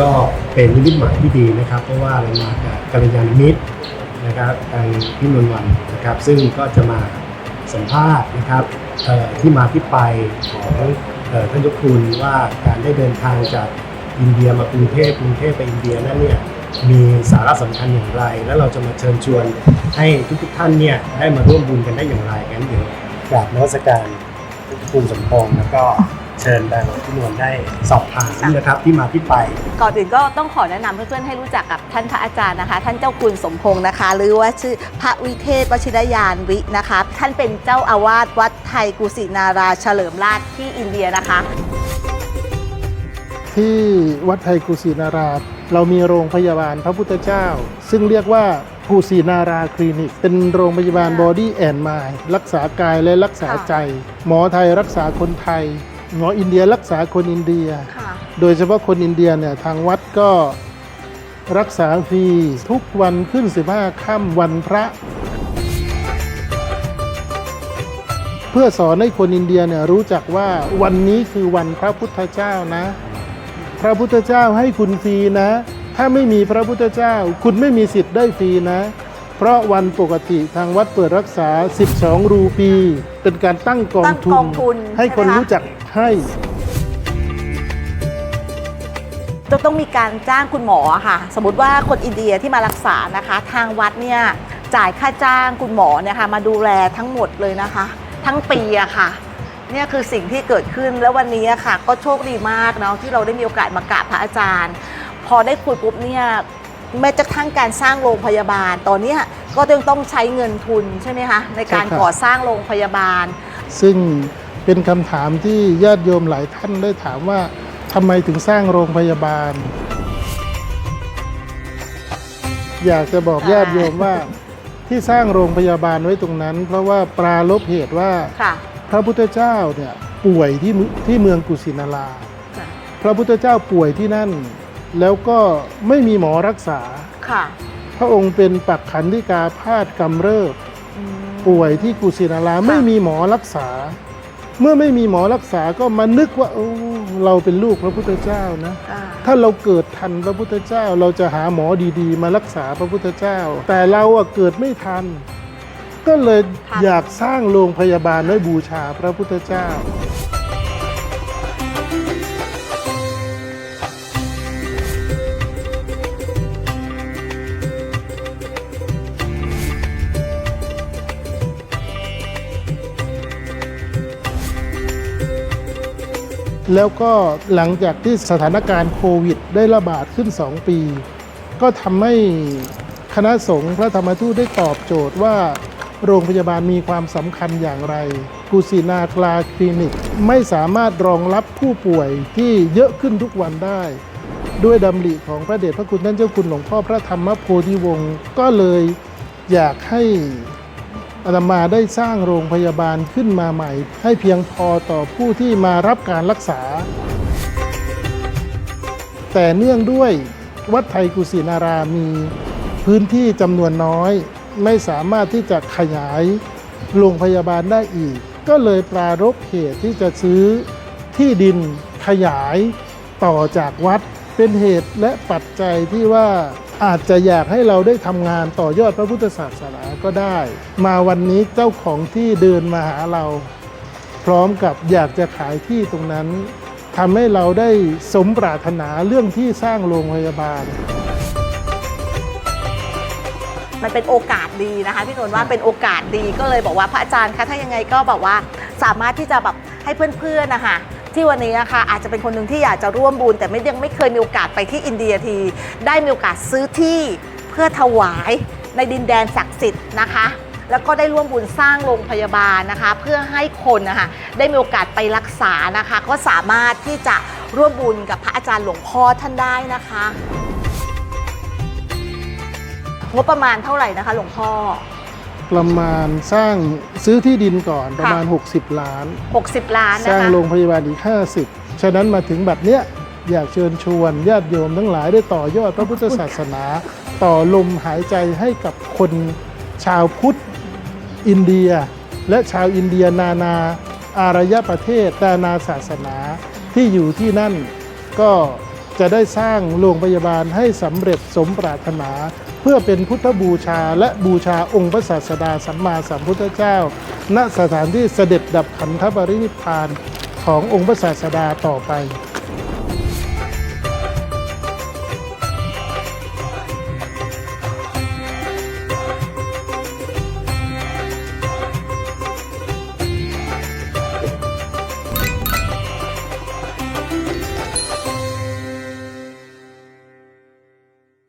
ก็เป็นนิมิตหมายที่ดีนะครับ เพราะว่าเรามากับกัลยาณมิตรนะครับทางพี่นวลวันนะครับ ซึ่งก็จะมาสัมภาษณ์นะครับที่มาที่ไปของท่านเจ้าคุณว่าการได้เดินทางจากอินเดียมากรุงเทพกรุงเทพไปอินเดียนั้นเนี่ยมีสาระสำคัญอย่างไร แล้วเราจะมาเชิญชวนให้ทุกๆท่านเนี่ยได้มาร่วมบุญกันได้อย่างไรงั้นเดี๋ยวกราบนมัสการคุณสมพงษ์แล้วก็ เชิญทางพี่นวลได้สอบถามนะครับที่มาที่ไป ก่อนอื่นก็ต้องขอแนะนำเพื่อนๆให้รู้จักกับท่านพระอาจารย์นะคะ ท่านเจ้าคุณสมพงศ์นะคะ หรือว่าชื่อพระวิเทศวชิรยานวินะคะ ท่านเป็นเจ้าอาวาสวัดไทยกุสินาราเฉลิมราชที่อินเดียนะคะ ที่วัดไทยกุสินาราเรามีโรงพยาบาลพระพุทธเจ้า ซึ่งเรียกว่ากุสินาราคลินิก เป็นโรงพยาบาลค่ะบอดี้แอนด์มายรักษากายและรักษาค่ะใจ หมอไทยรักษาคนไทย หมออินเดียรักษาคนอินเดีย ค่ะ โดยเฉพาะคนอินเดียเนี่ยทางวัดก็รักษาฟรีทุกวันขึ้น 15ค่ำวันพระ เพื่อสอนให้คนอินเดียเนี่ยรู้จักว่าวันนี้คือวันพระพุทธเจ้านะ พระพุทธเจ้าให้คุณฟรีนะ ถ้าไม่มีพระพุทธเจ้า คุณไม่มีสิทธิ์ได้ฟรีนะ เพราะวันปกติทางวัดเปิดรักษา 12 รูปี เป็นการตั้งกองตั้งทุกองทุนให้คนใช่ไหมคะ รู้จัก ให้ จะต้องมีการจ้างคุณหมอค่ะ สมมติว่าคนอินเดียที่มารักษานะคะ ทางวัดเนี่ยจ่ายค่าจ้างคุณหมอเนี่ยค่ะมาดูแลทั้งหมดเลยนะคะ ทั้งปีอะค่ะเนี่ยคือสิ่งที่เกิดขึ้นแล้ววันนี้อะค่ะ ก็โชคดีมากเนาะที่เราได้มีโอกาสมากราบพระอาจารย์ พอได้คุยปุ๊บเนี่ยแม้จะทั้งการสร้างโรงพยาบาล ตอนเนี้ยก็ยังต้องใช้เงินทุนใช่ไหมคะในการใช่ครับก่อสร้างโรงพยาบาล ซึ่ง เป็นคำถามที่ญาติโยมหลายท่านได้ถามว่าทำไมถึงสร้างโรงพยาบาล อยากจะบอกค่ะญาติโยมว่าที่สร้างโรงพยาบาลไว้ตรงนั้น เพราะว่าปราลบเหตุว่าค่ะพระพุทธเจ้าเนี่ยป่วยที่มุที่เมืองกุสินาราจ้ะพระพุทธเจ้าป่วยที่นั่น แล้วก็ไม่มีหมอรักษาค่ะพระองค์เป็นปักขันธิกาพาดกำเริบอืมป่วยที่กุสินาราไม่มีหมอรักษา เมื่อไม่มีหมอรักษาก็มานึกว่าโอ้เราเป็นลูกพระพุทธเจ้านะค่ะถ้าเราเกิดทันพระพุทธเจ้า เราจะหาหมอดีๆ มารักษาพระพุทธเจ้า แต่เราอะเกิดไม่ทัน ก็เลยทันอยากสร้างโรงพยาบาลไว้บูชาพระพุทธเจ้า แล้วก็หลังจากที่สถานการณ์โควิด ได้ระบาดขึ้น 2 ปี ก็ทำให้คณะสงฆ์พระธรรมทูตได้ตอบโจทย์ว่า โรงพยาบาลมีความสำคัญอย่างไรกุสินาคลาคลินิก ไม่สามารถรองรับผู้ป่วยที่เยอะขึ้นทุกวันได้ ด้วยดำริของพระเดชพระคุณท่านเจ้าคุณหลวงพ่อพระธรรมโพธิวงศ์ก็เลยอยากให้ อาตมาได้สร้างโรงพยาบาลขึ้นมาใหม่ ให้เพียงพอต่อผู้ที่มารับการรักษา แต่เนื่องด้วยวัดไทยกุสินารามีพื้นที่จำนวนน้อย ไม่สามารถที่จะขยายโรงพยาบาลได้อีก ก็เลยปรารบเหตุที่จะซื้อที่ดินขยายต่อจากวัด เป็นเหตุและปัจจัยที่ว่าอาจจะอยากให้เราได้ทำงานต่อยอดพระพุทธศาสนาก็ได้ มาวันนี้เจ้าของที่เดินมาหาเรา พร้อมกับอยากจะขายที่ตรงนั้นทำให้เราได้สมปรารถนาเรื่องที่สร้างโรงพยาบาล มันเป็นโอกาสดีนะคะพี่นนท์ว่าเป็นโอกาสดีก็เลยบอกว่าพระอาจารย์คะถ้ายังไงก็แบบว่าสามารถที่จะแบบให้เพื่อนๆนะคะ ที่วันนี้นะคะอาจจะเป็นคนหนึ่งที่อยากจะร่วมบุญ แต่ไม่ยังไม่เคยมีโอกาสไปที่อินเดียที ได้มีโอกาสซื้อที่เพื่อถวายในดินแดนศักดิ์สิทธิ์นะคะแล้วก็ได้ร่วมบุญสร้างโรงพยาบาลนะคะ เพื่อให้คนนะคะได้มีโอกาสไปรักษานะคะ ก็สามารถที่จะร่วมบุญกับพระอาจารย์หลวงพ่อท่านได้นะคะ งบประมาณเท่าไหร่นะคะ หลวงพ่อ ประมาณสร้างซื้อที่ดินก่อนประมาณค่ะ60 ล้าน 60 ล้านสร้านะงคะโรงพยาบาลอีก 50 ฉะนั้นมาถึงแบบเนี้ยอยากเชิญชวนญาติโยมทั้งหลายได้ต่อยอดพระพุทธศาสนา ต่อลมหายใจให้กับคนชาวพุทธอินเดีย และชาวอินเดียนานาอารยประเทศนานาศาสนาที่อยู่ที่นั่นก็จะได้สร้างโรงพยาบาลให้สำเร็จสมปรารถนา เพื่อเป็นพุทธบูชาและบูชาองค์พระศาสดาสัมมาสัมพุทธเจ้า ณสถานที่เสด็จดับขันธปรินิพพานขององค์พระศาสดาต่อไป